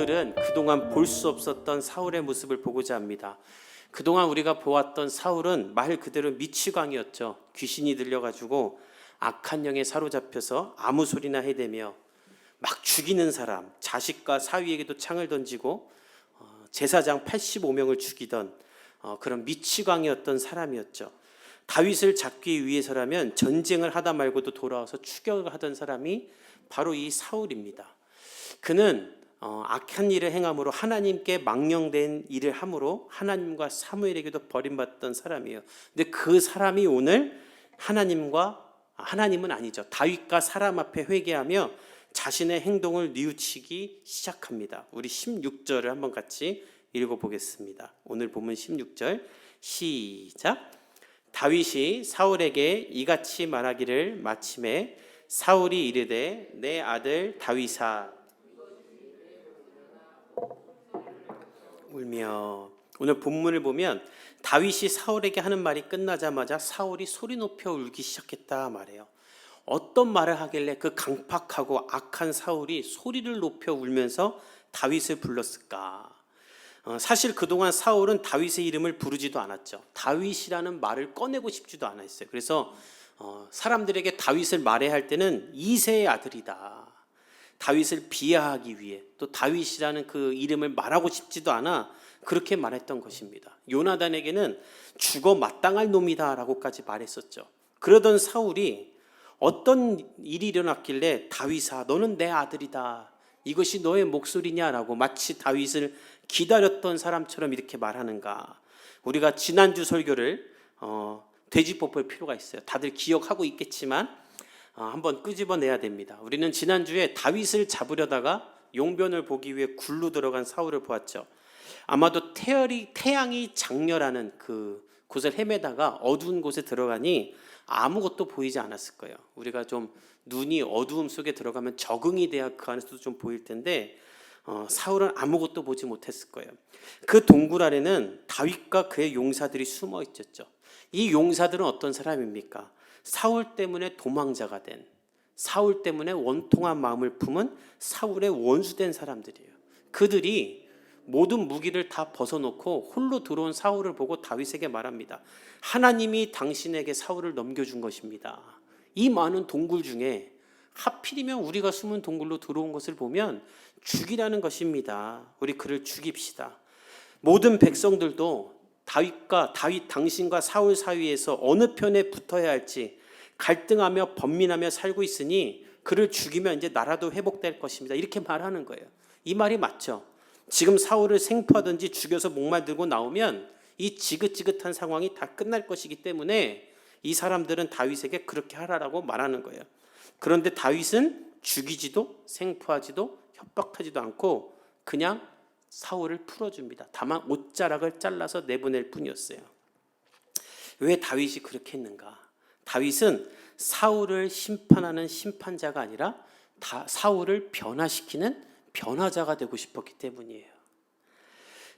오늘은 그동안 볼 수 없었던 사울의 모습을 보고자 합니다. 그동안 우리가 보았던 사울은 말 그대로 미치광이었죠. 귀신이 들려가지고 악한 영에 사로잡혀서 아무 소리나 해대며 막 죽이는 사람, 자식과 사위에게도 창을 던지고 어, 제사장 85명을 죽이던 어, 그런 미치광이었던 사람이었죠. 다윗을 잡기 위해서라면 전쟁을 하다 말고도 돌아와서 추격하던 사람이 바로 이 사울입니다. 그는 어, 악한 일을 행함으로 하나님께 망령된 일을 함으로 하나님과 사무엘에게도 버림받던 사람이에요. 근데 그 사람이 오늘 하나님과 하나님은 아니죠. 다윗과 사람 앞에 회개하며 자신의 행동을 뉘우치기 시작합니다. 우리 16절을 한번 같이 읽어 보겠습니다. 오늘 본문 16절 시작. 다윗이 사울에게 이같이 말하기를 마침에 사울이 이르되 내 아들 다윗아 울며 오늘 본문을 보면 다윗이 사울에게 하는 말이 끝나자마자 사울이 소리 높여 울기 시작했다 말해요. 어떤 말을 하길래 그 강팍하고 악한 사울이 소리를 높여 울면서 다윗을 불렀을까? 어, 사실 그동안 사울은 다윗의 이름을 부르지도 않았죠. 다윗이라는 말을 꺼내고 싶지도 않았어요. 그래서 어, 사람들에게 다윗을 말해야 할 때는 이세의 아들이다. 다윗을 비하하기 위해 또 다윗이라는 그 이름을 말하고 싶지도 않아 그렇게 말했던 것입니다. 요나단에게는 죽어 마땅할 놈이다라고까지 말했었죠. 그러던 사울이 어떤 일이 일어났길래 다윗아 너는 내 아들이다. 이것이 너의 목소리냐라고 마치 다윗을 기다렸던 사람처럼 이렇게 말하는가? 우리가 지난주 설교를 어, 되짚어 볼 필요가 있어요. 다들 기억하고 있겠지만 어, 한번 끄집어내야 됩니다. 우리는 지난주에 다윗을 잡으려다가 용변을 보기 위해 굴로 들어간 사울을 보았죠. 아마도 태열이, 태양이 장렬하는 그 곳을 헤매다가 어두운 곳에 들어가니 아무것도 보이지 않았을 거예요. 우리가 좀 눈이 어두움 속에 들어가면 적응이 돼야 그 안에서도 좀 보일 텐데 어, 사울은 아무것도 보지 못했을 거예요. 그 동굴 안에는 다윗과 그의 용사들이 숨어 있었죠. 이 용사들은 어떤 사람입니까? 사울 때문에 도망자가 된 사울 때문에 원통한 마음을 품은 사울의 원수된 사람들이에요. 그들이 모든 무기를 다 벗어놓고 홀로 들어온 사울을 보고 다윗에게 말합니다. 하나님이 당신에게 사울을 넘겨준 것입니다. 이 많은 동굴 중에 하필이면 우리가 숨은 동굴로 들어온 것을 보면 죽이라는 것입니다. 우리 그를 죽입시다. 모든 백성들도 다윗과 다윗 당신과 사울 사이에서 어느 편에 붙어야 할지 갈등하며 번민하며 살고 있으니 그를 죽이면 이제 나라도 회복될 것입니다. 이렇게 말하는 거예요. 이 말이 맞죠? 지금 사울을 생포하든지 죽여서 목말 들고 나오면 이 지긋지긋한 상황이 다 끝날 것이기 때문에 이 사람들은 다윗에게 그렇게 하라라고 말하는 거예요. 그런데 다윗은 죽이지도 생포하지도 협박하지도 않고 그냥 사울을 풀어줍니다. 다만 옷자락을 잘라서 내보낼 뿐이었어요. 왜 다윗이 그렇게 했는가? 다윗은 사울을 심판하는 심판자가 아니라 사울을 변화시키는 변화자가 되고 싶었기 때문이에요.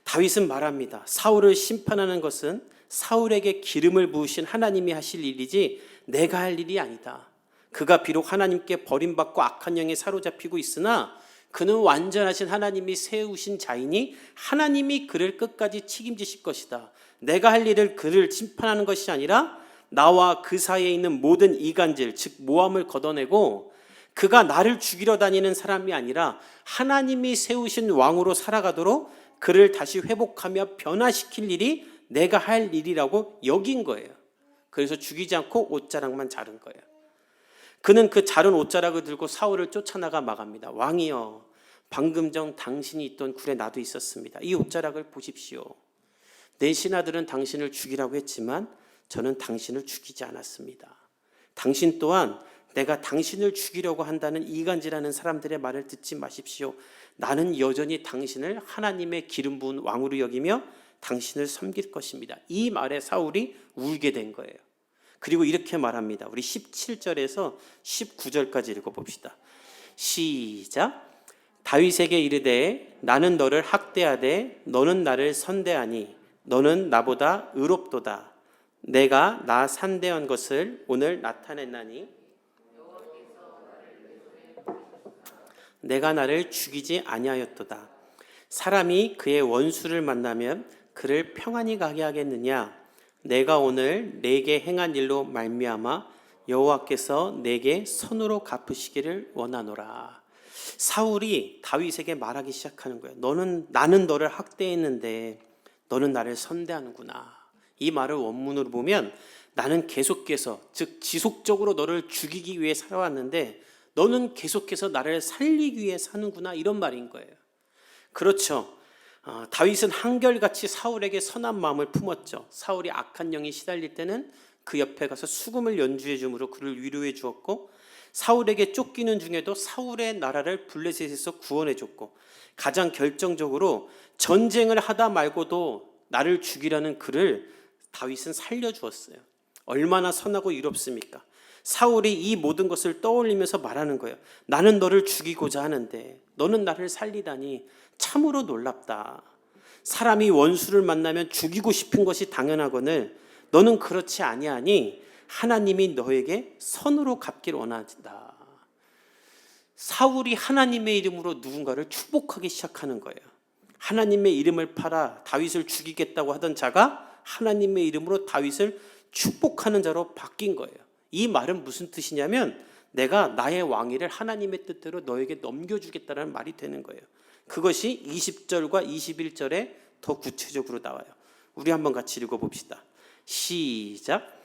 다윗은 말합니다. 사울을 심판하는 것은 사울에게 기름을 부으신 하나님이 하실 일이지 내가 할 일이 아니다. 그가 비록 하나님께 버림받고 악한 영에 사로잡히고 있으나 그는 완전하신 하나님이 세우신 자이니 하나님이 그를 끝까지 책임지실 것이다. 내가 할 일을 그를 심판하는 것이 아니라 나와 그 사이에 있는 모든 이간질, 즉 모함을 걷어내고 그가 나를 죽이려 다니는 사람이 아니라 하나님이 세우신 왕으로 살아가도록 그를 다시 회복하며 변화시킬 일이 내가 할 일이라고 여긴 거예요. 그래서 죽이지 않고 옷자락만 자른 거예요. 그는 그 자른 옷자락을 들고 사울을 쫓아나가 막합니다. 왕이여, 방금 전 당신이 있던 굴에 나도 있었습니다. 이 옷자락을 보십시오. 내 신하들은 당신을 죽이라고 했지만 저는 당신을 죽이지 않았습니다. 당신 또한 내가 당신을 죽이려고 한다는 이간질하는 사람들의 말을 듣지 마십시오. 나는 여전히 당신을 하나님의 기름 부은 왕으로 여기며 당신을 섬길 것입니다. 이 말에 사울이 울게 된 거예요. 그리고 이렇게 말합니다. 우리 17절에서 19절까지 읽어 봅시다. 시작. 다윗에게 이르되 나는 너를 학대하되 너는 나를 선대하니 너는 나보다 의롭도다. 내가 나 산대한 것을 오늘 나타냈나니 내가 나를 죽이지 아니하였도다. 사람이 그의 원수를 만나면 그를 평안히 가게 하겠느냐? 내가 오늘 내게 행한 일로 말미암아 여호와께서 내게 선으로 갚으시기를 원하노라. 사울이 다윗에게 말하기 시작하는 거예요. 너는 나는 너를 학대했는데 너는 나를 선대하는구나. 이 말을 원문으로 보면 나는 계속해서 즉 지속적으로 너를 죽이기 위해 살아왔는데 너는 계속해서 나를 살리기 위해 사는구나 이런 말인 거예요. 그렇죠. 어, 다윗은 한결같이 사울에게 선한 마음을 품었죠. 사울이 악한 영이 시달릴 때는 그 옆에 가서 수금을 연주해 줌으로 그를 위로해 주었고 사울에게 쫓기는 중에도 사울의 나라를 블레셋에서 구원해 줬고 가장 결정적으로 전쟁을 하다 말고도 나를 죽이라는 그를 다윗은 살려 주었어요. 얼마나 선하고 이롭습니까? 사울이 이 모든 것을 떠올리면서 말하는 거예요. 나는 너를 죽이고자 하는데 너는 나를 살리다니 참으로 놀랍다. 사람이 원수를 만나면 죽이고 싶은 것이 당연하거늘 너는 그렇지 아니하니 하나님이 너에게 선으로 갚기를 원한다. 사울이 하나님의 이름으로 누군가를 축복하기 시작하는 거예요. 하나님의 이름을 팔아 다윗을 죽이겠다고 하던 자가 하나님의 이름으로 다윗을 축복하는 자로 바뀐 거예요. 이 말은 무슨 뜻이냐면 내가 나의 왕위를 하나님의 뜻대로 너에게 넘겨주겠다는 말이 되는 거예요. 그것이 20절과 21절에 더 구체적으로 나와요. 우리 한번 같이 읽어봅시다. 시작.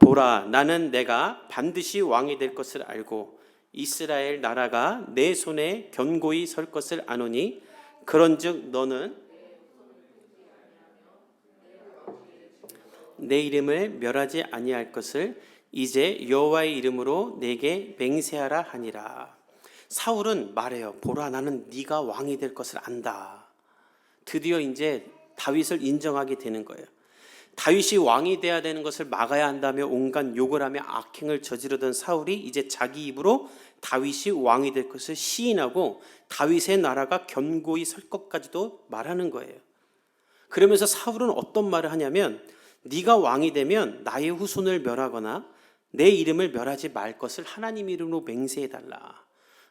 보라, 나는 내가 반드시 왕이 될 것을 알고 이스라엘 나라가 내 손에 견고히 설 것을 아노니 그런즉 너는 내 이름을 멸하지 아니할 것을 이제 여호와의 이름으로 내게 맹세하라 하니라. 사울은 말해요. 보라 나는 네가 왕이 될 것을 안다. 드디어 이제 다윗을 인정하게 되는 거예요. 다윗이 왕이 돼야 되는 것을 막아야 한다며 온갖 욕을 하며 악행을 저지르던 사울이 이제 자기 입으로 다윗이 왕이 될 것을 시인하고 다윗의 나라가 견고히 설 것까지도 말하는 거예요. 그러면서 사울은 어떤 말을 하냐면 네가 왕이 되면 나의 후손을 멸하거나 내 이름을 멸하지 말 것을 하나님 이름으로 맹세해 달라.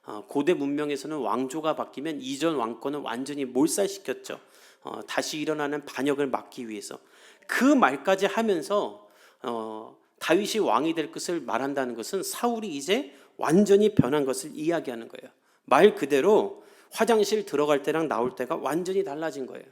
어, 고대 문명에서는 왕조가 바뀌면 이전 왕권은 완전히 몰살시켰죠. 어, 다시 일어나는 반역을 막기 위해서 그 말까지 하면서 어, 다윗이 왕이 될 것을 말한다는 것은 사울이 이제 완전히 변한 것을 이야기하는 거예요. 말 그대로 화장실 들어갈 때랑 나올 때가 완전히 달라진 거예요.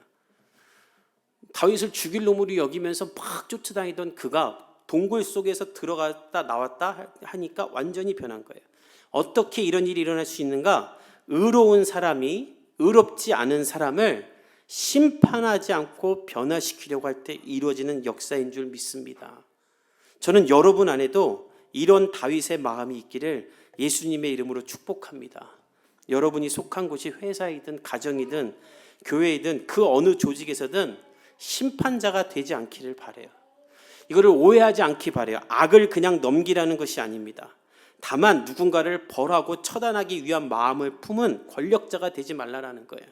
다윗을 죽일 놈으로 여기면서 막 쫓아다니던 그가 동굴 속에서 들어갔다 나왔다 하니까 완전히 변한 거예요. 어떻게 이런 일이 일어날 수 있는가? 의로운 사람이 의롭지 않은 사람을 심판하지 않고 변화시키려고 할 때 이루어지는 역사인 줄 믿습니다. 저는 여러분 안에도 이런 다윗의 마음이 있기를 예수님의 이름으로 축복합니다. 여러분이 속한 곳이 회사이든 가정이든 교회이든 그 어느 조직에서든 심판자가 되지 않기를 바래요. 이거를 오해하지 않기 바래요. 악을 그냥 넘기라는 것이 아닙니다. 다만 누군가를 벌하고 처단하기 위한 마음을 품은 권력자가 되지 말라라는 거예요.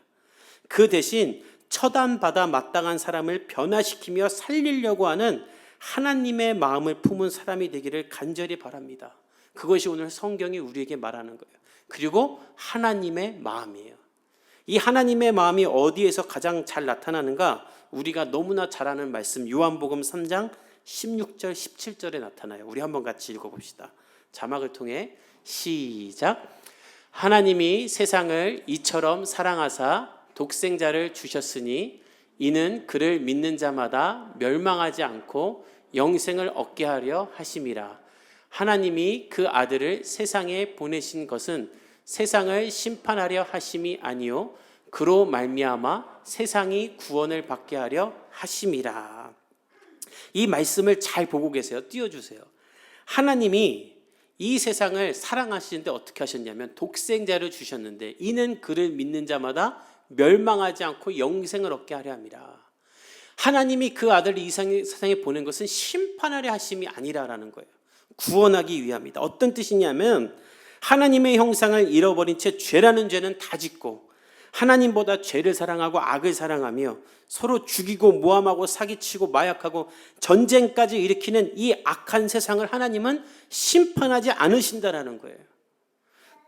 그 대신 처단받아 마땅한 사람을 변화시키며 살리려고 하는 하나님의 마음을 품은 사람이 되기를 간절히 바랍니다. 그것이 오늘 성경이 우리에게 말하는 거예요. 그리고 하나님의 마음이에요. 이 하나님의 마음이 어디에서 가장 잘 나타나는가? 우리가 너무나 잘 아는 말씀 요한복음 3장 16절 17절에 나타나요. 우리 한번 같이 읽어 봅시다. 자막을 통해 시작. 하나님이 세상을 이처럼 사랑하사 독생자를 주셨으니 이는 그를 믿는 자마다 멸망하지 않고 영생을 얻게 하려 하심이라. 하나님이 그 아들을 세상에 보내신 것은 세상을 심판하려 하심이 아니요 그로 말미암아 세상이 구원을 받게 하려 하심이라. 이 말씀을 잘 보고 계세요. 띄워 주세요. 하나님이 이 세상을 사랑하시는데 어떻게 하셨냐면 독생자를 주셨는데 이는 그를 믿는 자마다 멸망하지 않고 영생을 얻게 하려 합니다. 하나님이 그 아들을 이 세상에 보낸 것은 심판하려 하심이 아니라라는 거예요. 구원하기 위함이다. 어떤 뜻이냐면 하나님의 형상을 잃어버린 채 죄라는 죄는 다 짓고 하나님보다 죄를 사랑하고 악을 사랑하며 서로 죽이고 모함하고 사기치고 마약하고 전쟁까지 일으키는 이 악한 세상을 하나님은 심판하지 않으신다라는 거예요.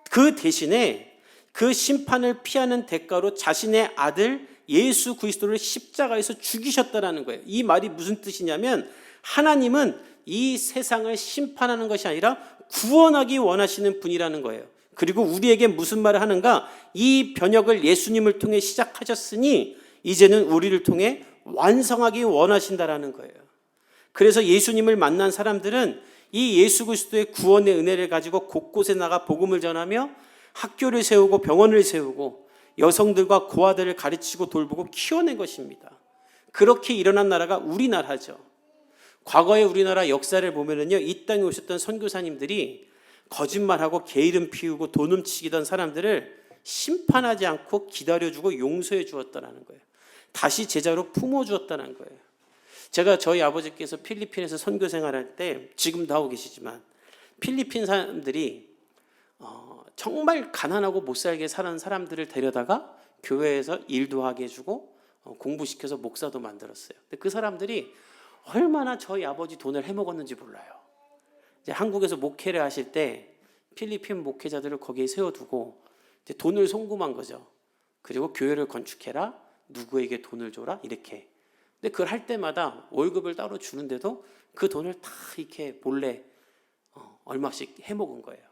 그 대신에 그 심판을 피하는 대가로 자신의 아들 예수 그리스도를 십자가에서 죽이셨다라는 거예요. 이 말이 무슨 뜻이냐면 하나님은 이 세상을 심판하는 것이 아니라 구원하기 원하시는 분이라는 거예요. 그리고 우리에게 무슨 말을 하는가? 이 변혁을 예수님을 통해 시작하셨으니 이제는 우리를 통해 완성하기 원하신다라는 거예요. 그래서 예수님을 만난 사람들은 이 예수 그리스도의 구원의 은혜를 가지고 곳곳에 나가 복음을 전하며 학교를 세우고 병원을 세우고 여성들과 고아들을 가르치고 돌보고 키워낸 것입니다. 그렇게 일어난 나라가 우리나라죠. 과거의 우리나라 역사를 보면은요, 이 땅에 오셨던 선교사님들이 거짓말하고 게으름 피우고 돈 훔치기던 사람들을 심판하지 않고 기다려주고 용서해 주었다는 거예요. 다시 제자로 품어 주었다는 거예요. 제가 저희 아버지께서 필리핀에서 선교 생활할 때 지금도 하고 계시지만 필리핀 사람들이 어, 정말 가난하고 못 살게 사는 사람들을 데려다가 교회에서 일도 하게 해주고 어, 공부시켜서 목사도 만들었어요. 근데 그 사람들이 얼마나 저희 아버지 돈을 해먹었는지 몰라요. 한국에서 목회를 하실 때 필리핀 목회자들을 거기에 세워두고 돈을 송금한 거죠. 그리고 교회를 건축해라. 누구에게 돈을 줘라. 이렇게. 근데 그걸 할 때마다 월급을 따로 주는데도 그 돈을 다 이렇게 몰래 어, 얼마씩 해먹은 거예요.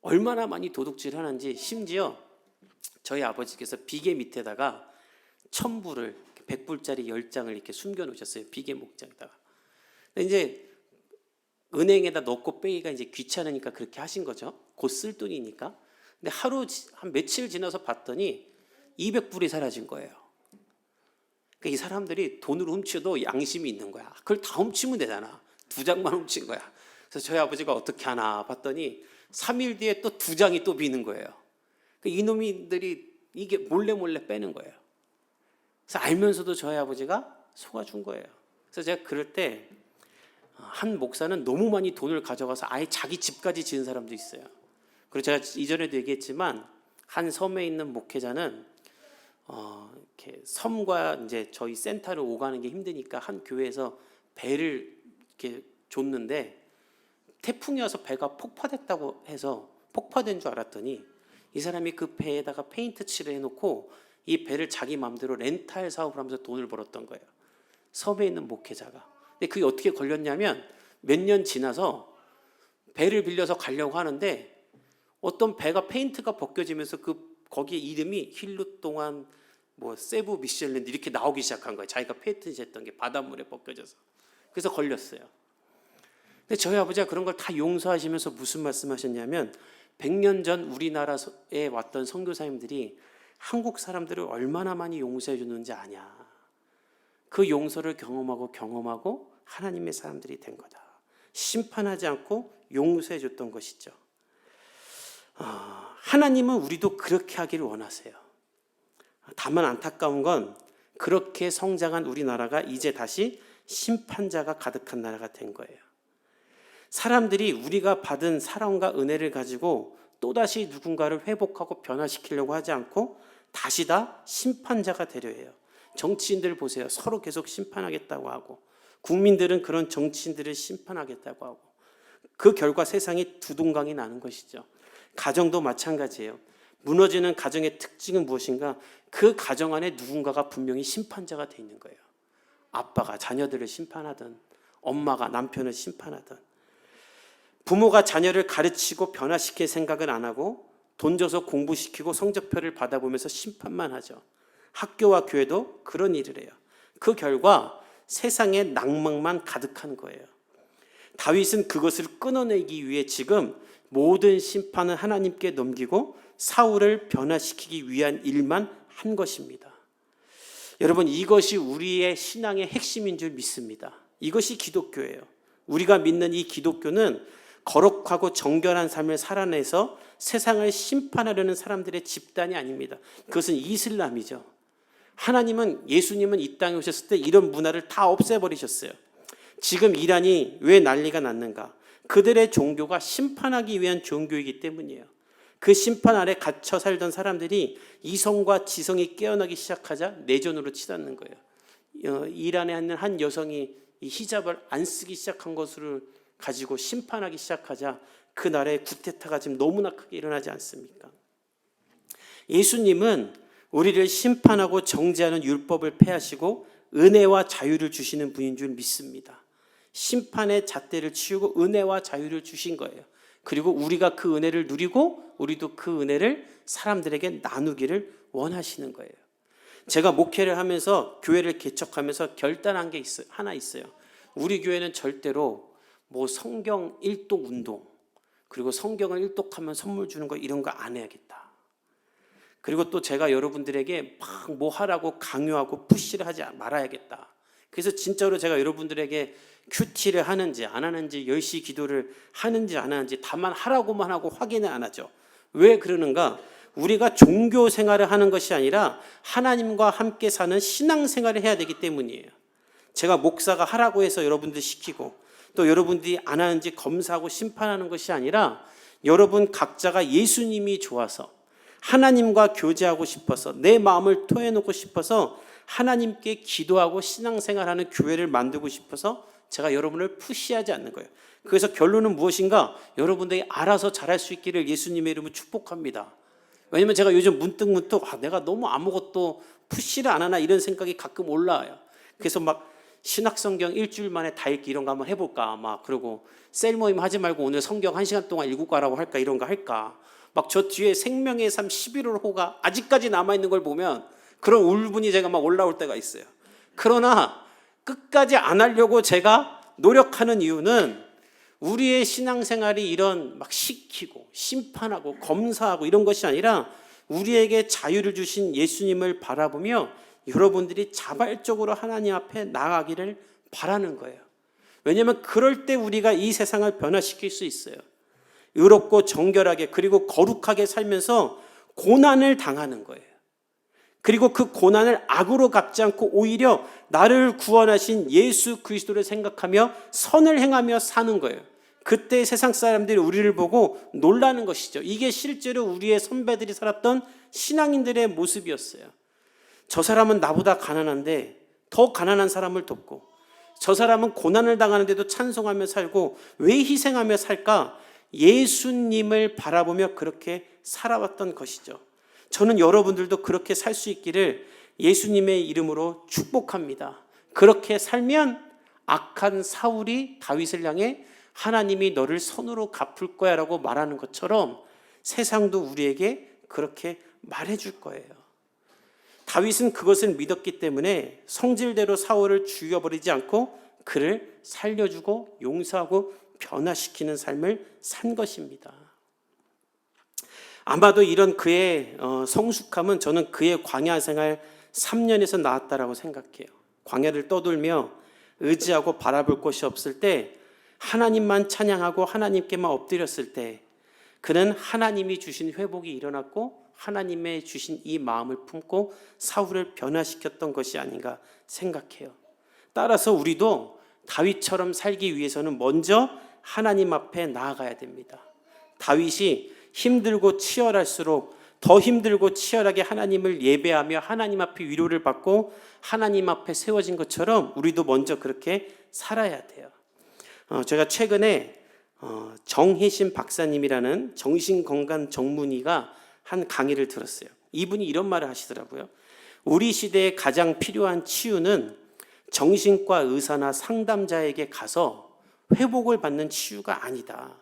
얼마나 많이 도둑질 하는지 심지어 저희 아버지께서 비계 밑에다가 천불을 백불짜리 열 장을 이렇게 숨겨 놓으셨어요. 비계 목장에다가. 근데 이제 은행에다 넣고 빼기가 이제 귀찮으니까 그렇게 하신 거죠. 곧 쓸 돈이니까. 근데 하루 지- 한 며칠 지나서 봤더니 200불이 사라진 거예요. 그러니까 이 사람들이 돈을 훔쳐도 양심이 있는 거야. 그걸 다 훔치면 되잖아. 두 장만 훔친 거야. 그래서 저희 아버지가 어떻게 하나 봤더니 3일 뒤에 또 두 장이 또 비는 거예요. 그러니까 이놈들이 이게 몰래 몰래 빼는 거예요. 그래서 알면서도 저희 아버지가 속아준 거예요. 그래서 제가 그럴 때 한 목사는 너무 많이 돈을 가져가서 아예 자기 집까지 지은 사람도 있어요. 그리고 제가 이전에도 얘기했지만 한 섬에 있는 목회자는 어, 이렇게 섬과 이제 저희 센터를 오가는 게 힘드니까 한 교회에서 배를 이렇게 줬는데 태풍이 와서 배가 폭파됐다고 해서 폭파된 줄 알았더니 이 사람이 그 배에다가 페인트 칠을 해놓고 이 배를 자기 마음대로 렌탈 사업을 하면서 돈을 벌었던 거예요. 섬에 있는 목회자가. 근데 그게 어떻게 걸렸냐면 몇 년 지나서 배를 빌려서 가려고 하는데 어떤 배가 페인트가 벗겨지면서 그 거기에 이름이 힐루 동안 뭐 세부 미셸랜드 이렇게 나오기 시작한 거예요. 자기가 페인트 했던 게 바닷물에 벗겨져서 그래서 걸렸어요. 근데 저희 아버지가 그런 걸 다 용서하시면서 무슨 말씀하셨냐면 100년 전 우리나라에 왔던 선교사님들이 한국 사람들을 얼마나 많이 용서해 줬는지 아냐. 그 용서를 경험하고 경험하고 하나님의 사람들이 된 거다. 심판하지 않고 용서해 줬던 것이죠. 아, 하나님은 우리도 그렇게 하기를 원하세요. 다만 안타까운 건 그렇게 성장한 우리나라가 이제 다시 심판자가 가득한 나라가 된 거예요. 사람들이 우리가 받은 사랑과 은혜를 가지고 또다시 누군가를 회복하고 변화시키려고 하지 않고 다시 다 심판자가 되려 해요. 정치인들 보세요. 서로 계속 심판하겠다고 하고 국민들은 그런 정치인들을 심판하겠다고 하고 그 결과 세상이 두동강이 나는 것이죠. 가정도 마찬가지예요. 무너지는 가정의 특징은 무엇인가? 그 가정 안에 누군가가 분명히 심판자가 돼 있는 거예요. 아빠가 자녀들을 심판하든 엄마가 남편을 심판하든 부모가 자녀를 가르치고 변화시킬 생각은 안 하고 돈 줘서 공부시키고 성적표를 받아보면서 심판만 하죠. 학교와 교회도 그런 일을 해요. 그 결과 세상에 낭망만 가득한 거예요. 다윗은 그것을 끊어내기 위해 지금 모든 심판을 하나님께 넘기고 사울을 변화시키기 위한 일만 한 것입니다. 여러분 이것이 우리의 신앙의 핵심인 줄 믿습니다. 이것이 기독교예요. 우리가 믿는 이 기독교는 거룩하고 정결한 삶을 살아내서 세상을 심판하려는 사람들의 집단이 아닙니다. 그것은 이슬람이죠. 하나님은 예수님은 이 땅에 오셨을 때 이런 문화를 다 없애버리셨어요. 지금 이란이 왜 난리가 났는가? 그들의 종교가 심판하기 위한 종교이기 때문이에요. 그 심판 아래 갇혀 살던 사람들이 이성과 지성이 깨어나기 시작하자 내전으로 치닫는 거예요. 어, 이란에 있는 한 여성이 이 히잡을 안 쓰기 시작한 것을 가지고 심판하기 시작하자 그 나라의 구테타가 지금 너무나 크게 일어나지 않습니까? 예수님은 우리를 심판하고 정죄하는 율법을 폐하시고 은혜와 자유를 주시는 분인 줄 믿습니다. 심판의 잣대를 치우고 은혜와 자유를 주신 거예요. 그리고 우리가 그 은혜를 누리고 우리도 그 은혜를 사람들에게 나누기를 원하시는 거예요. 제가 목회를 하면서 교회를 개척하면서 결단한 게 있어요. 하나 있어요. 우리 교회는 절대로 뭐 성경 일독 운동 그리고 성경을 일독하면 선물 주는 거 이런 거 안 해야겠다. 그리고 또 제가 여러분들에게 막 뭐 하라고 강요하고 푸시를 하지 말아야겠다. 그래서 진짜로 제가 여러분들에게 큐티를 하는지 안 하는지 10시 기도를 하는지 안 하는지 다만 하라고만 하고 확인을 안 하죠. 왜 그러는가? 우리가 종교 생활을 하는 것이 아니라 하나님과 함께 사는 신앙 생활을 해야 되기 때문이에요. 제가 목사가 하라고 해서 여러분들 시키고 또 여러분들이 안 하는지 검사하고 심판하는 것이 아니라 여러분 각자가 예수님이 좋아서 하나님과 교제하고 싶어서 내 마음을 토해놓고 싶어서 하나님께 기도하고 신앙생활하는 교회를 만들고 싶어서 제가 여러분을 푸시하지 않는 거예요. 그래서 결론은 무엇인가? 여러분들이 알아서 잘할 수 있기를 예수님의 이름으로 축복합니다. 왜냐면 제가 요즘 문득 문득 아, 내가 너무 아무것도 푸시를 안 하나 이런 생각이 가끔 올라와요. 그래서 막 신학성경 일주일 만에 다 읽기 이런 거 한번 해볼까 막 그러고 셀 모임 하지 말고 오늘 성경 한 시간 동안 읽고 가라고 할까 이런 거 할까 막 저 뒤에 생명의 삶 11월 호가 아직까지 남아 있는 걸 보면 그런 울분이 제가 막 올라올 때가 있어요. 그러나 끝까지 안 하려고 제가 노력하는 이유는 우리의 신앙생활이 이런 막 시키고 심판하고 검사하고 이런 것이 아니라 우리에게 자유를 주신 예수님을 바라보며 여러분들이 자발적으로 하나님 앞에 나가기를 바라는 거예요. 왜냐하면 그럴 때 우리가 이 세상을 변화시킬 수 있어요. 의롭고 정결하게 그리고 거룩하게 살면서 고난을 당하는 거예요. 그리고 그 고난을 악으로 갚지 않고 오히려 나를 구원하신 예수 그리스도를 생각하며 선을 행하며 사는 거예요. 그때 세상 사람들이 우리를 보고 놀라는 것이죠. 이게 실제로 우리의 선배들이 살았던 신앙인들의 모습이었어요. 저 사람은 나보다 가난한데 더 가난한 사람을 돕고 저 사람은 고난을 당하는데도 찬송하며 살고 왜 희생하며 살까? 예수님을 바라보며 그렇게 살아왔던 것이죠. 저는 여러분들도 그렇게 살 수 있기를 예수님의 이름으로 축복합니다. 그렇게 살면 악한 사울이 다윗을 향해 하나님이 너를 선으로 갚을 거야 라고 말하는 것처럼 세상도 우리에게 그렇게 말해 줄 거예요. 다윗은 그것을 믿었기 때문에 성질대로 사울을 죽여버리지 않고 그를 살려주고 용서하고 변화시키는 삶을 산 것입니다. 아마도 이런 그의 어, 성숙함은 저는 그의 광야 생활 3년에서 나왔다라고 생각해요. 광야를 떠돌며 의지하고 바라볼 곳이 없을 때 하나님만 찬양하고 하나님께만 엎드렸을 때 그는 하나님이 주신 회복이 일어났고 하나님의 주신 이 마음을 품고 사울을 변화시켰던 것이 아닌가 생각해요. 따라서 우리도 다윗처럼 살기 위해서는 먼저 하나님 앞에 나아가야 됩니다. 다윗이 힘들고 치열할수록 더 힘들고 치열하게 하나님을 예배하며 하나님 앞에 위로를 받고 하나님 앞에 세워진 것처럼 우리도 먼저 그렇게 살아야 돼요. 어, 제가 최근에 어, 정혜신 박사님이라는 정신건강 전문의가 한 강의를 들었어요. 이분이 이런 말을 하시더라고요. 우리 시대에 가장 필요한 치유는 정신과 의사나 상담자에게 가서 회복을 받는 치유가 아니다.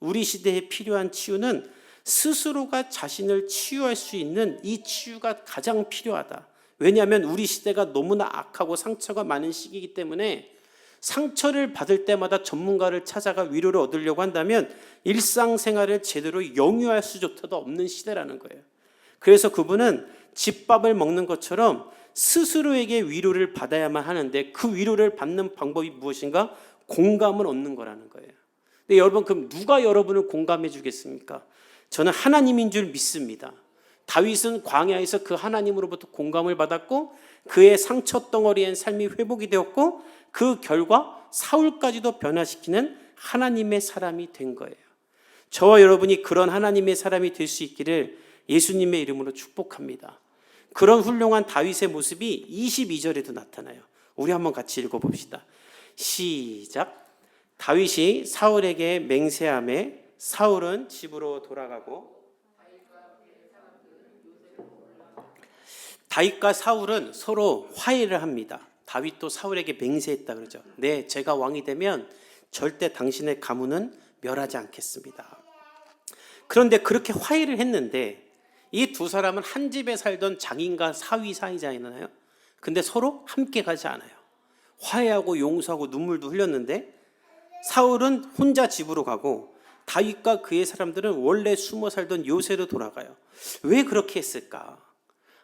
우리 시대에 필요한 치유는 스스로가 자신을 치유할 수 있는 이 치유가 가장 필요하다. 왜냐하면 우리 시대가 너무나 악하고 상처가 많은 시기이기 때문에 상처를 받을 때마다 전문가를 찾아가 위로를 얻으려고 한다면 일상생활을 제대로 영유할 수조차도 없는 시대라는 거예요. 그래서 그분은 집밥을 먹는 것처럼 스스로에게 위로를 받아야만 하는데 그 위로를 받는 방법이 무엇인가? 공감을 얻는 거라는 거예요. 근데 여러분 그럼 누가 여러분을 공감해 주겠습니까? 저는 하나님인 줄 믿습니다. 다윗은 광야에서 그 하나님으로부터 공감을 받았고 그의 상처 덩어리엔 삶이 회복이 되었고 그 결과 사울까지도 변화시키는 하나님의 사람이 된 거예요. 저와 여러분이 그런 하나님의 사람이 될 수 있기를 예수님의 이름으로 축복합니다. 그런 훌륭한 다윗의 모습이 22절에도 나타나요. 우리 한번 같이 읽어 봅시다. 시작. 다윗이 사울에게 맹세함에 사울은 집으로 돌아가고 다윗과 사울은 서로 화해를 합니다. 다윗도 사울에게 맹세했다 그러죠. 네, 제가 왕이 되면 절대 당신의 가문은 멸하지 않겠습니다. 그런데 그렇게 화해를 했는데 이 두 사람은 한 집에 살던 장인과 사위 사이자이나요? 근데 서로 함께 가지 않아요. 화해하고 용서하고 눈물도 흘렸는데 사울은 혼자 집으로 가고 다윗과 그의 사람들은 원래 숨어 살던 요새로 돌아가요. 왜 그렇게 했을까?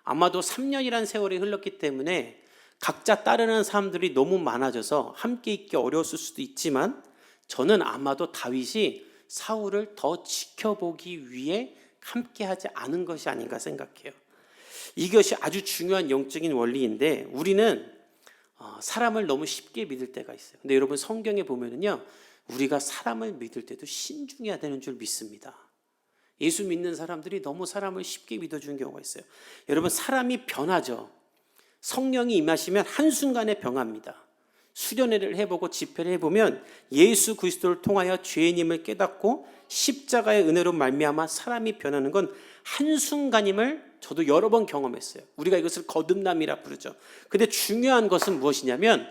아마도 3년이란 세월이 흘렀기 때문에 각자 따르는 사람들이 너무 많아져서 함께 있기 어려웠을 수도 있지만 저는 아마도 다윗이 사울을 더 지켜보기 위해 함께하지 않은 것이 아닌가 생각해요. 이것이 아주 중요한 영적인 원리인데 우리는 어, 사람을 너무 쉽게 믿을 때가 있어요. 근데 여러분 성경에 보면은요, 우리가 사람을 믿을 때도 신중해야 되는 줄 믿습니다. 예수 믿는 사람들이 너무 사람을 쉽게 믿어주는 경우가 있어요. 여러분 사람이 변하죠. 성령이 임하시면 한순간에 병합니다. 수련회를 해보고 집회를 해보면 예수 그리스도를 통하여 죄인임을 깨닫고 십자가의 은혜로 말미암아 사람이 변하는 건 한순간임을 저도 여러 번 경험했어요. 우리가 이것을 거듭남이라 부르죠. 근데 중요한 것은 무엇이냐면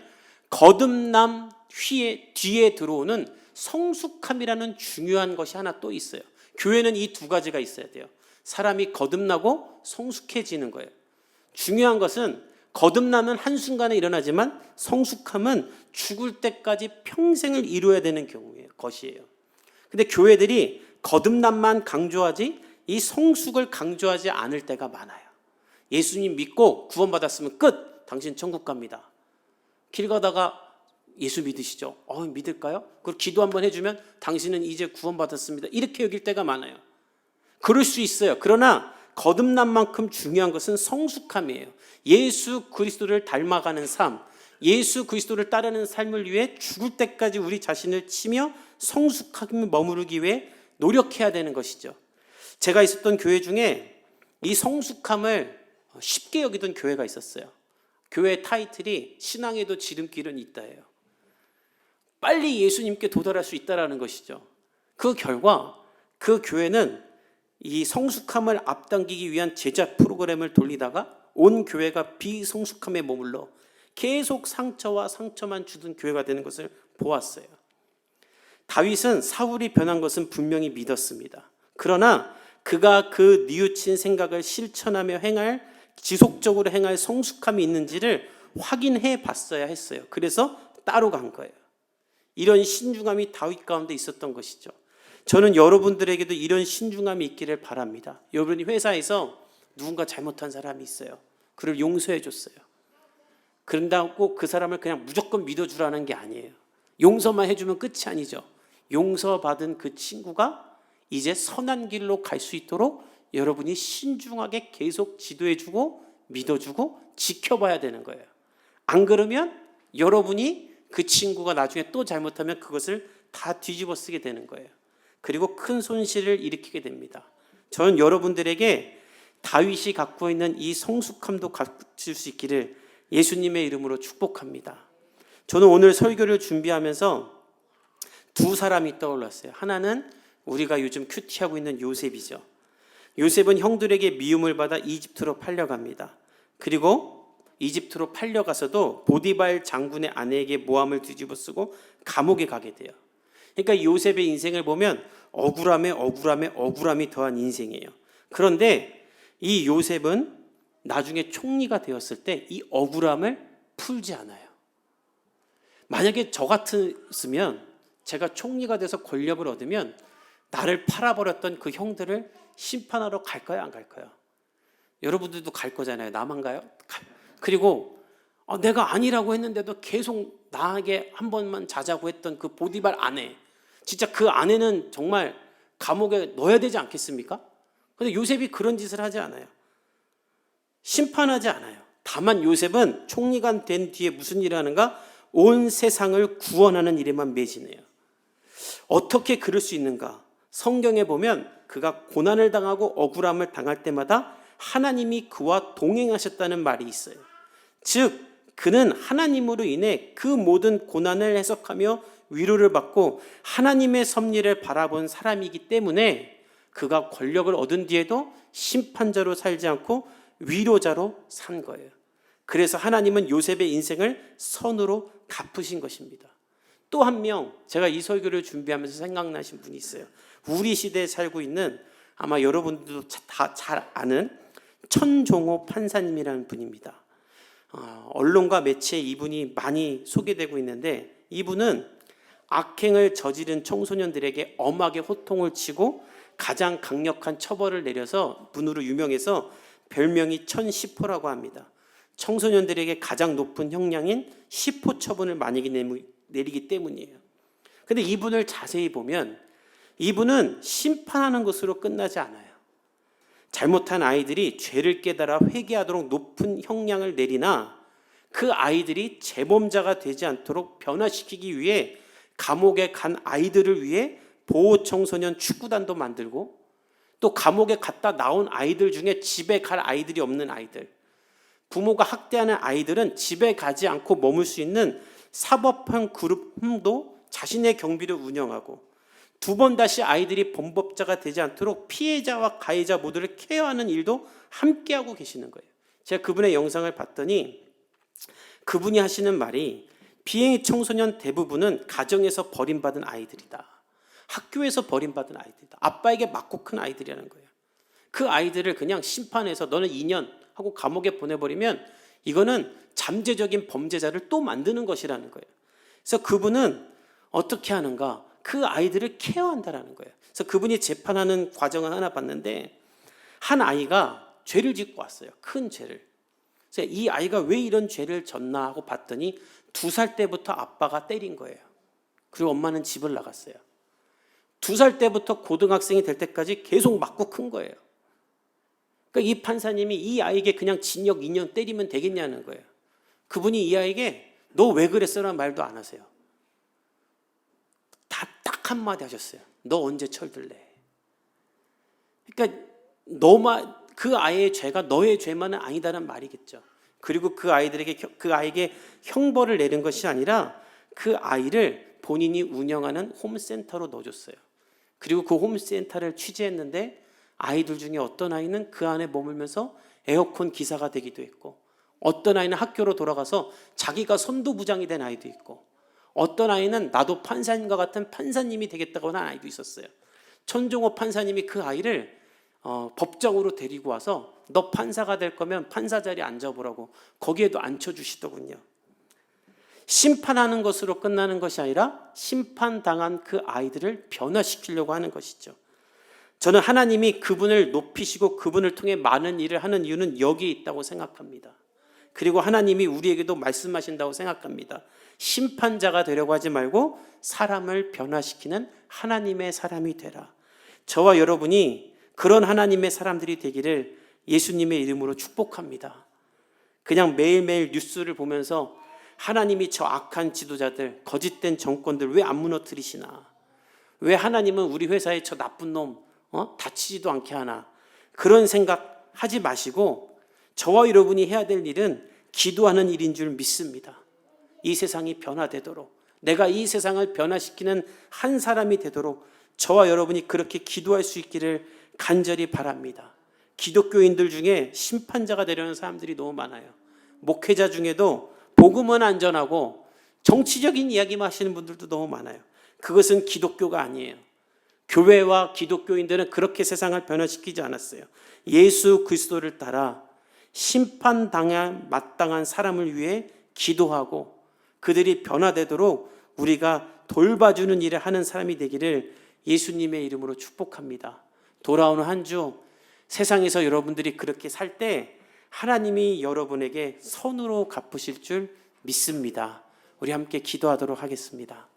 거듭남 휘에 뒤에 들어오는 성숙함이라는 중요한 것이 하나 또 있어요. 교회는 이 두 가지가 있어야 돼요. 사람이 거듭나고 성숙해지는 거예요. 중요한 것은 거듭남은 한순간에 일어나지만 성숙함은 죽을 때까지 평생을 이루어야 되는 경우예요. 것이에요. 근데 교회들이 거듭남만 강조하지 이 성숙을 강조하지 않을 때가 많아요. 예수님 믿고 구원받았으면 끝. 당신 천국 갑니다. 길 가다가 예수 믿으시죠? 어, 믿을까요? 그리고 기도 한번 해주면 당신은 이제 구원받았습니다. 이렇게 여길 때가 많아요. 그럴 수 있어요. 그러나 거듭남만큼 중요한 것은 성숙함이에요. 예수 그리스도를 닮아가는 삶, 예수 그리스도를 따르는 삶을 위해 죽을 때까지 우리 자신을 치며 성숙하게 머무르기 위해 노력해야 되는 것이죠. 제가 있었던 교회 중에 이 성숙함을 쉽게 여기던 교회가 있었어요. 교회 타이틀이 신앙에도 지름길은 있다예요. 빨리 예수님께 도달할 수 있다라는 것이죠. 그 결과 그 교회는 이 성숙함을 앞당기기 위한 제자 프로그램을 돌리다가 온 교회가 비성숙함에 머물러 계속 상처와 상처만 주던 교회가 되는 것을 보았어요. 다윗은 사울이 변한 것은 분명히 믿었습니다. 그러나 그가 그 뉘우친 생각을 실천하며 행할 지속적으로 행할 성숙함이 있는지를 확인해 봤어야 했어요. 그래서 따로 간 거예요. 이런 신중함이 다윗 가운데 있었던 것이죠. 저는 여러분들에게도 이런 신중함이 있기를 바랍니다. 여러분이 회사에서 누군가 잘못한 사람이 있어요. 그를 용서해 줬어요. 그런다고 그 사람을 그냥 무조건 믿어주라는 게 아니에요. 용서만 해주면 끝이 아니죠. 용서받은 그 친구가 이제 선한 길로 갈 수 있도록 여러분이 신중하게 계속 지도해주고 믿어주고 지켜봐야 되는 거예요. 안 그러면 여러분이 그 친구가 나중에 또 잘못하면 그것을 다 뒤집어 쓰게 되는 거예요. 그리고 큰 손실을 일으키게 됩니다. 저는 여러분들에게 다윗이 갖고 있는 이 성숙함도 갖출 수 있기를 예수님의 이름으로 축복합니다. 저는 오늘 설교를 준비하면서 두 사람이 떠올랐어요. 하나는 우리가 요즘 큐티하고 있는 요셉이죠. 요셉은 형들에게 미움을 받아 이집트로 팔려갑니다. 그리고 이집트로 팔려가서도 보디발 장군의 아내에게 모함을 뒤집어 쓰고 감옥에 가게 돼요. 그러니까 요셉의 인생을 보면 억울함에 억울함에 억울함이 더한 인생이에요. 그런데 이 요셉은 나중에 총리가 되었을 때 이 억울함을 풀지 않아요. 만약에 저 같았으면 제가 총리가 돼서 권력을 얻으면 나를 팔아버렸던 그 형들을 심판하러 갈까요? 안 갈까요? 여러분들도 갈 거잖아요. 나만 가요? 그리고 어, 내가 아니라고 했는데도 계속 나에게 한 번만 자자고 했던 그 보디발 아내. 진짜 그 아내는 정말 감옥에 넣어야 되지 않겠습니까? 근데 요셉이 그런 짓을 하지 않아요. 심판하지 않아요. 다만 요셉은 총리가 된 뒤에 무슨 일을 하는가? 온 세상을 구원하는 일에만 매진해요. 어떻게 그럴 수 있는가? 성경에 보면 그가 고난을 당하고 억울함을 당할 때마다 하나님이 그와 동행하셨다는 말이 있어요. 즉, 그는 하나님으로 인해 그 모든 고난을 해석하며 위로를 받고 하나님의 섭리를 바라본 사람이기 때문에 그가 권력을 얻은 뒤에도 심판자로 살지 않고 위로자로 산 거예요. 그래서 하나님은 요셉의 인생을 선으로 갚으신 것입니다. 또 한 명 제가 이 설교를 준비하면서 생각나신 분이 있어요. 우리 시대에 살고 있는 아마 여러분들도 다 잘 아는 천종호 판사님이라는 분입니다. 어, 언론과 매체에 이분이 많이 소개되고 있는데 이분은 악행을 저지른 청소년들에게 엄하게 호통을 치고 가장 강력한 처벌을 내려서 분으로 유명해서 별명이 천시포라고 합니다. 청소년들에게 가장 높은 형량인 시포 처분을 만약에 내리기 때문이에요. 근데 이분을 자세히 보면 이분은 심판하는 것으로 끝나지 않아요. 잘못한 아이들이 죄를 깨달아 회개하도록 높은 형량을 내리나 그 아이들이 재범자가 되지 않도록 변화시키기 위해 감옥에 간 아이들을 위해 보호 청소년 축구단도 만들고 또 감옥에 갔다 나온 아이들 중에 집에 갈 아이들이 없는 아이들 부모가 학대하는 아이들은 집에 가지 않고 머물 수 있는 사법형 그룹도 자신의 경비를 운영하고 두 번 다시 아이들이 범법자가 되지 않도록 피해자와 가해자 모두를 케어하는 일도 함께 하고 계시는 거예요. 제가 그분의 영상을 봤더니 그분이 하시는 말이 비행의 청소년 대부분은 가정에서 버림받은 아이들이다. 학교에서 버림받은 아이들이다. 아빠에게 맞고 큰 아이들이라는 거예요. 그 아이들을 그냥 심판해서 너는 2년 하고 감옥에 보내버리면 이거는 잠재적인 범죄자를 또 만드는 것이라는 거예요. 그래서 그분은 어떻게 하는가? 그 아이들을 케어한다라는 거예요. 그래서 그분이 재판하는 과정을 하나 봤는데 한 아이가 죄를 짓고 왔어요. 큰 죄를. 그래서 이 아이가 왜 이런 죄를 졌나 하고 봤더니 두 살 때부터 아빠가 때린 거예요. 그리고 엄마는 집을 나갔어요. 두 살 때부터 고등학생이 될 때까지 계속 맞고 큰 거예요. 그러니까 이 판사님이 이 아이에게 그냥 징역 2년 때리면 되겠냐는 거예요. 그분이 이 아이에게 너 왜 그랬어라는 말도 안 하세요. 다 딱 한마디 하셨어요. 너 언제 철들래? 그러니까 너만 그 아이의 죄가 너의 죄만은 아니다는 말이겠죠. 그리고 그 아이들에게 그 아이에게 형벌을 내는 것이 아니라 그 아이를 본인이 운영하는 홈센터로 넣어줬어요. 그리고 그 홈센터를 취재했는데 아이들 중에 어떤 아이는 그 안에 머물면서 에어컨 기사가 되기도 했고 어떤 아이는 학교로 돌아가서 자기가 선도부장이 된 아이도 있고 어떤 아이는 나도 판사님과 같은 판사님이 되겠다고 하는 아이도 있었어요. 천종호 판사님이 그 아이를 어, 법정으로 데리고 와서 너 판사가 될 거면 판사 자리에 앉아보라고 거기에도 앉혀주시더군요. 심판하는 것으로 끝나는 것이 아니라 심판당한 그 아이들을 변화시키려고 하는 것이죠. 저는 하나님이 그분을 높이시고 그분을 통해 많은 일을 하는 이유는 여기 있다고 생각합니다. 그리고 하나님이 우리에게도 말씀하신다고 생각합니다. 심판자가 되려고 하지 말고 사람을 변화시키는 하나님의 사람이 되라. 저와 여러분이 그런 하나님의 사람들이 되기를 예수님의 이름으로 축복합니다. 그냥 매일매일 뉴스를 보면서 하나님이 저 악한 지도자들, 거짓된 정권들 왜 안 무너뜨리시나? 왜 하나님은 우리 회사에 저 나쁜 놈, 어? 다치지도 않게 하나? 그런 생각 하지 마시고 저와 여러분이 해야 될 일은 기도하는 일인 줄 믿습니다. 이 세상이 변화되도록 내가 이 세상을 변화시키는 한 사람이 되도록 저와 여러분이 그렇게 기도할 수 있기를 간절히 바랍니다. 기독교인들 중에 심판자가 되려는 사람들이 너무 많아요. 목회자 중에도 복음은 안전하고 정치적인 이야기만 하시는 분들도 너무 많아요. 그것은 기독교가 아니에요. 교회와 기독교인들은 그렇게 세상을 변화시키지 않았어요. 예수 그리스도를 따라 심판당한 마땅한 사람을 위해 기도하고 그들이 변화되도록 우리가 돌봐주는 일을 하는 사람이 되기를 예수님의 이름으로 축복합니다. 돌아오는 한 주 세상에서 여러분들이 그렇게 살 때 하나님이 여러분에게 선으로 갚으실 줄 믿습니다. 우리 함께 기도하도록 하겠습니다.